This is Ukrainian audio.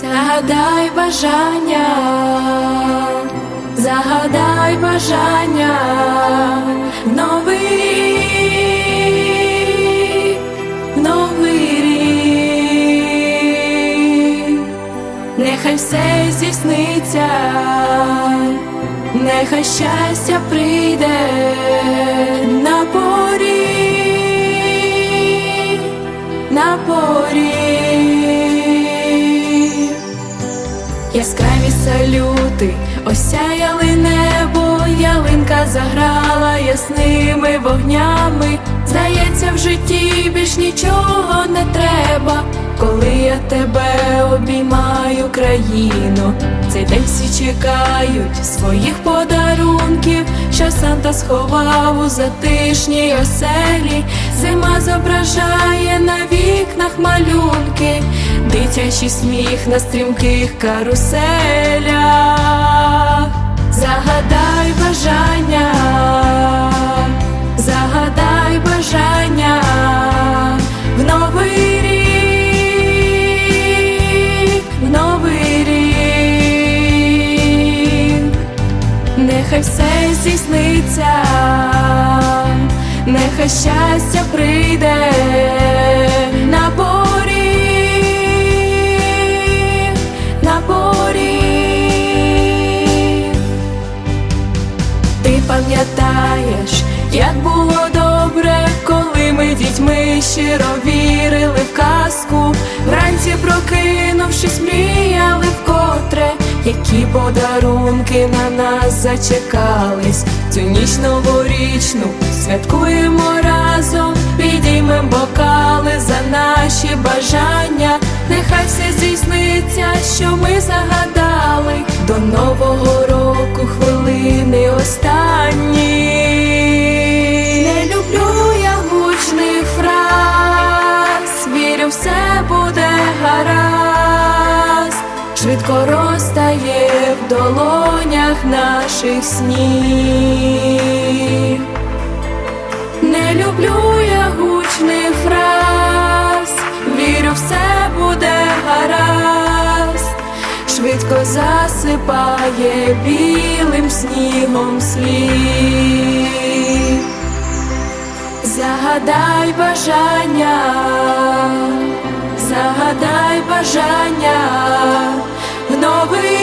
Загадай бажання, загадай бажання, новий рік, новий рік, нехай все здійсниться, нехай щастя прийде салюти осяяли небо, ялинка заграла ясними вогнями. Здається, в житті більш нічого не треба. Коли я тебе країну, цей день всі чекають своїх подарунків, що Санта сховав у затишній оселі. Зима зображає на вікнах малюнки, дитячий сміх на стрімких каруселях. Загадай бажання, здійсниться, нехай щастя прийде на поріг, на поріг. Ти пам'ятаєш, як було добре, коли ми дітьми щиро вірили в казку, вранці прокинувшись, мріяли вкотре, які подарунки на нас зачекались. Цю ніч новорічну святкуємо разом, підіймем бокали за наші бажання. Нехай все здійсниться, що ми загадали до нового року хвилини останні. Не люблю я гучних фраз, вірю, все буде гаразд, швидко розтає в долонях наших снів. Не люблю я гучних фраз, вірю, все буде гаразд, швидко засипає білим снігом слів. Загадай бажання, загадай бажання в новий